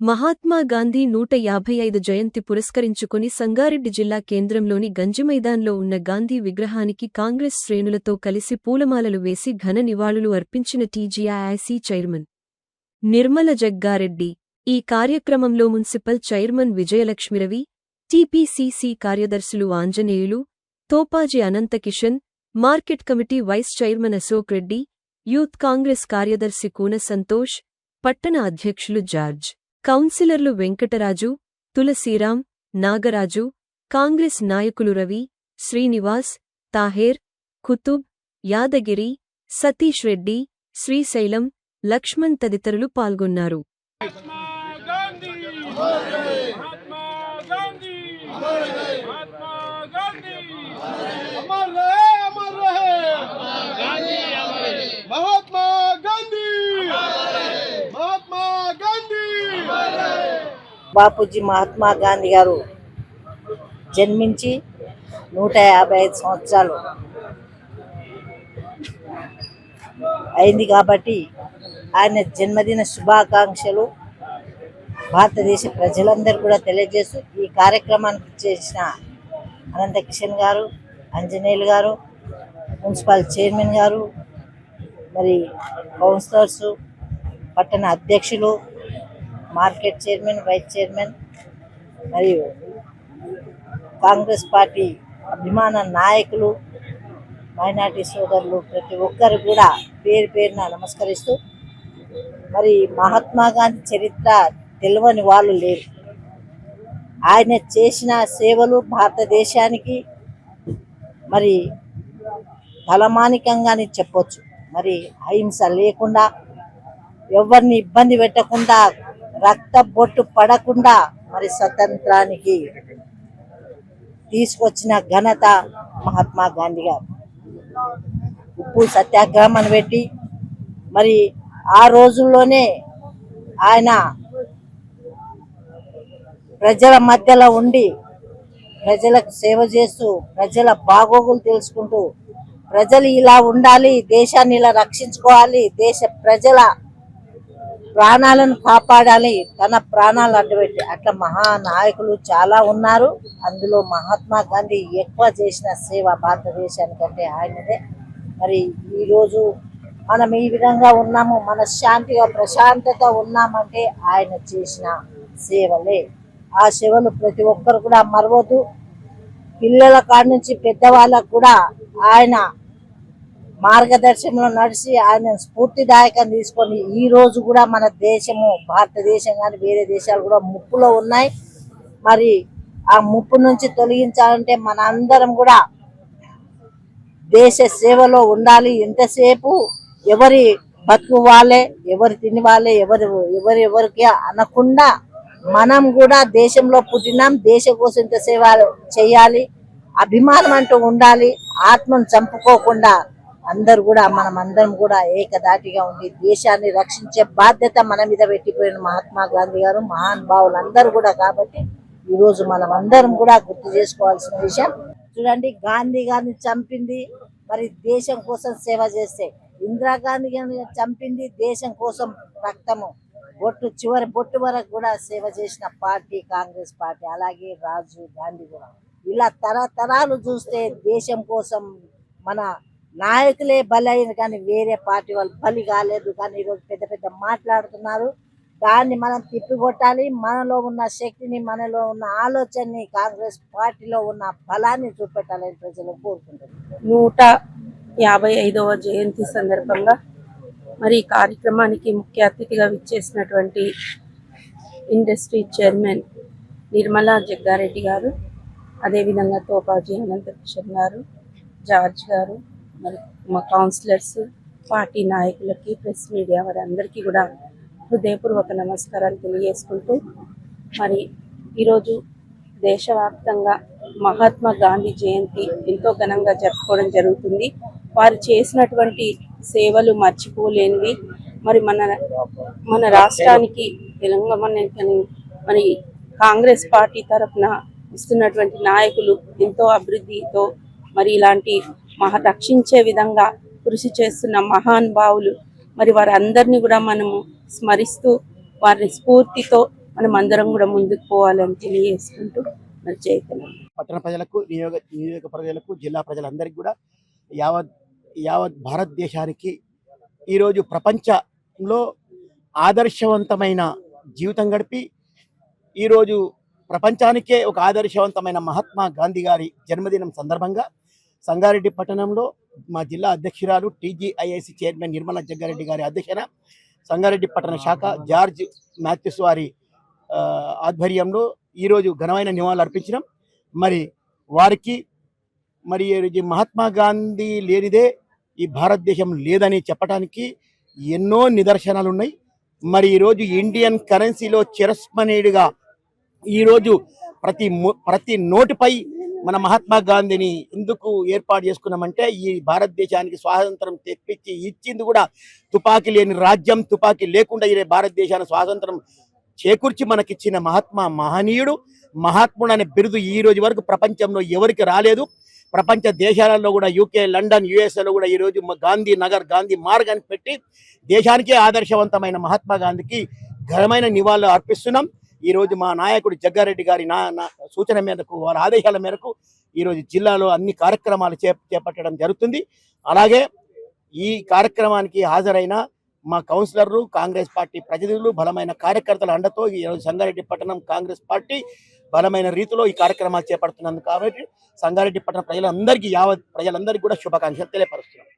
మహాత్మా గాంధీ నూట యాభై ఐదు జయంతి పురస్కరించుకుని సంగారెడ్డి జిల్లా కేంద్రంలోని గంజిమైదాన్లో ఉన్న గాంధీ విగ్రహానికి కాంగ్రెస్ శ్రేణులతో కలిసి పూలమాలలు వేసి ఘన నివాళులు అర్పించిన టీజీఐఐసీ చైర్మన్ నిర్మల జగ్గారెడ్డి. ఈ కార్యక్రమంలో మున్సిపల్ చైర్మన్ విజయలక్ష్మిరవి టీపీసీసీ కార్యదర్శులు Anjaneyulu Topaji Anantakishan market committee vice chairman Ashok Reddy youth Congress కార్యదర్శి కూన సంతోష్ పట్టణ అధ్యక్షులు జార్జ్. కౌన్సిలర్లు వెంకటరాజు తులసీరాం నాగరాజు కాంగ్రెస్ నాయకులు రవి శ్రీనివాస్ తాహేర్ కుతుబ్ యాదగిరి సతీష్ రెడ్డి శ్రీశైలం లక్ష్మణ్ తదితరులు పాల్గొన్నారు. బాపూజీ మహాత్మా గాంధీ గారు జన్మించి నూట యాభై ఐదు సంవత్సరాలు అయింది కాబట్టి ఆయన జన్మదిన శుభాకాంక్షలు భారతదేశ ప్రజలందరూ కూడా తెలియజేస్తూ ఈ కార్యక్రమానికి చేసిన అనంత కిషన్ గారు అంజనేయులు గారు మున్సిపల్ చైర్మన్ గారు మరి కౌన్సిలర్సు పట్టణ అధ్యక్షులు మార్కెట్ చైర్మన్ వైస్ చైర్మన్ మరియు కాంగ్రెస్ పార్టీ అభిమాన నాయకులు మైనార్టీ సోదరులు ప్రతి ఒక్కరు కూడా పేరు పేరున నమస్కరిస్తూ మరి మహాత్మా గాంధీ చరిత్ర తెలియని వాళ్ళు లేరు. ఆయన చేసిన సేవలు భారతదేశానికి మరి తలమానికంగానే చెప్పొచ్చు. మరి అహింస లేకుండా ఎవరిని ఇబ్బంది పెట్టకుండా రక్త బొట్టు పడకుండా మరి స్వతంత్రానికి తీసుకొచ్చిన ఘనత మహాత్మా గాంధీ గారు. ఉప్పు సత్యాగ్రహం అని పెట్టి మరి ఆ రోజుల్లోనే ఆయన ప్రజల మధ్యలో ఉండి ప్రజలకు సేవ చేస్తూ ప్రజల బాగోగులు తెలుసుకుంటూ ప్రజలు ఇలా ఉండాలి దేశాన్ని ఇలా రక్షించుకోవాలి దేశ ప్రజల ప్రాణాలను కాపాడాలి తన ప్రాణాలు అడ్డుపెట్టి. అట్లా మహానాయకులు చాలా ఉన్నారు. అందులో మహాత్మా గాంధీ ఎక్కువ చేసిన సేవ భారతదేశానికంటే ఆయనదే. మరి ఈరోజు మనం ఈ విధంగా ఉన్నాము మనశ్శాంతిగా ప్రశాంతత ఉన్నామంటే ఆయన చేసిన సేవలే. ఆ సేవలు ప్రతి ఒక్కరు కూడా మరవద్దు. పిల్లల కాడ నుంచి పెద్దవాళ్ళకు కూడా ఆయన మార్గదర్శనంలో నడిచి ఆయన స్ఫూర్తిదాయకం తీసుకొని ఈ రోజు కూడా మన దేశము భారతదేశం కానీ వేరే దేశాలు కూడా ముప్పులో ఉన్నాయి. మరి ఆ ముప్పు నుంచి తొలగించాలంటే మన అందరం కూడా దేశ సేవలో ఉండాలి. ఎంతసేపు ఎవరి బతుకు వాళ్ళే ఎవరు తిని వాళ్ళే ఎవరు ఎవరు ఎవరికి అనకుండా మనం కూడా దేశంలో పుట్టినాం దేశం కోసం ఇంత సేవ చేయాలి. అభిమానం అంటూ ఉండాలి. ఆత్మను చంపుకోకుండా అందరు కూడా మనం అందరం కూడా ఏకదాటిగా ఉండి దేశాన్ని రక్షించే బాధ్యత మన మీద పెట్టిపోయిన మహాత్మా గాంధీ గారు మహాన్ భావులు అందరూ కూడా కాబట్టి ఈరోజు మనం అందరం కూడా గుర్తు చేసుకోవాల్సిన విషయం. చూడండి గాంధీ గారిని చంపింది మరి దేశం కోసం సేవ చేస్తే ఇందిరాగాంధీ గారిని చంపింది దేశం కోసం రక్తము. బొట్టు చివరి బొట్టు వరకు కూడా సేవ చేసిన పార్టీ కాంగ్రెస్ పార్టీ అలాగే రాజీవ్ గాంధీ కూడా. ఇలా తరతరాలు చూస్తే దేశం కోసం మన నాయకులే బలైన కానీ వేరే పార్టీ వాళ్ళు బలి కాలేదు కానీ ఈరోజు పెద్ద పెద్ద మాట్లాడుతున్నారు. దాన్ని మనం తిప్పికొట్టాలి. మనలో ఉన్న శక్తిని మనలో ఉన్న ఆలోచనని కాంగ్రెస్ పార్టీలో ఉన్న బలాన్ని చూపెట్టాలని ప్రజలు కోరుకుంటున్నారు. నూట యాభై ఐదవ జయంతి సందర్భంగా మరి ఈ కార్యక్రమానికి ముఖ్య అతిథిగా విచ్చేసినటువంటి ఇండస్ట్రీ చైర్మన్ నిర్మలా జగ్గారెడ్డి గారు అదేవిధంగా తోపాజీ అనంతకిషన్ గారు జార్జ్ గారు మరి మా కౌన్సిలర్స్ పార్టీ నాయకులకి ప్రెస్ మీడియా వారందరికీ కూడా హృదయపూర్వక నమస్కారాలు తెలియజేసుకుంటూ మరి ఈరోజు దేశవ్యాప్తంగా మహాత్మా గాంధీ జయంతి ఎంతో ఘనంగా జరుపుకోవడం జరుగుతుంది. వారు చేసినటువంటి సేవలు మర్చిపోలేనివి. మరి మన మన రాష్ట్రానికి తెలంగాణ మరి కాంగ్రెస్ పార్టీ తరఫున ఇస్తున్నటువంటి నాయకులు ఎంతో అభివృద్ధితో మరి ఇలాంటి మహా రక్షించే విధంగా కృషి చేస్తున్న మహానుభావులు మరి వారందరినీ కూడా మనము స్మరిస్తూ వారి స్ఫూర్తితో మనం అందరం కూడా ముందుకు పోవాలని తెలియజేసుకుంటూ మరి చైతన్యం పట్టణ ప్రజలకు నియోగ నియోజక ప్రజలకు జిల్లా ప్రజలందరికీ కూడా యావత్ యావత్ భారతదేశానికి ఈరోజు ప్రపంచంలో ఆదర్శవంతమైన జీవితం గడిపి ఈరోజు ప్రపంచానికే ఒక ఆదర్శవంతమైన మహాత్మా గాంధీ గారి జన్మదినం సందర్భంగా సంగారెడ్డి పట్టణంలో మా జిల్లా అధ్యక్షురాలు టీజీఐఐసి చైర్మన్ నిర్మలా జగ్గారెడ్డి గారి అధ్యక్షన సంగారెడ్డి పట్టణ శాఖ జార్జ్ మాథ్యూస్ వారి ఆధ్వర్యంలో ఈరోజు ఘనమైన నివాళులు అర్పించడం మరి వారికి మరి ఈ మహాత్మా గాంధీ లేనిదే ఈ భారతదేశం లేదని చెప్పడానికి ఎన్నో నిదర్శనాలు ఉన్నాయి మరి ఈరోజు ఇండియన్ కరెన్సీలో చిరస్మరణీయుడిగా ఈరోజు ప్రతి ప్రతి నోటుపై మన మహాత్మా గాంధీని ఎందుకు ఏర్పాటు చేసుకున్నామంటే ఈ భారతదేశానికి స్వాతంత్రం తెప్పించి ఇచ్చింది కూడా తుపాకీ లేని రాజ్యం తుపాకీ లేకుండా ఈ భారతదేశాన్ని స్వాతంత్రం చేకూర్చి మనకిచ్చిన మహాత్మా మహనీయుడు మహాత్ముడు అనే బిరుదు ఈ రోజు వరకు ప్రపంచంలో ఎవరికి రాలేదు. ప్రపంచ దేశాలలో కూడా యూకే లండన్ యుఎస్ఏలో కూడా ఈరోజు గాంధీ నగర్ గాంధీ మార్గాన్ని పెట్టి దేశానికే ఆదర్శవంతమైన మహాత్మా గాంధీకి ఘనమైన నివాళులు అర్పిస్తున్నాం. ఈ రోజు మా నాయకుడు జగ్గారెడ్డి గారి నా సూచన మేరకు వారి ఆదేశాల మేరకు ఈరోజు జిల్లాలో అన్ని కార్యక్రమాలు చేపట్టడం జరుగుతుంది. అలాగే ఈ కార్యక్రమానికి హాజరైన మా కౌన్సిలర్లు కాంగ్రెస్ పార్టీ ప్రతినిధులు బలమైన కార్యకర్తల అండతో ఈరోజు సంగారెడ్డి పట్టణం కాంగ్రెస్ పార్టీ బలమైన రీతిలో ఈ కార్యక్రమాలు చేపడుతున్నందుకు కాబట్టి సంగారెడ్డి పట్టణ ప్రజలందరికీ యావత్ ప్రజలందరికీ కూడా శుభాకాంక్షలు తెలియపరుస్తున్నాం.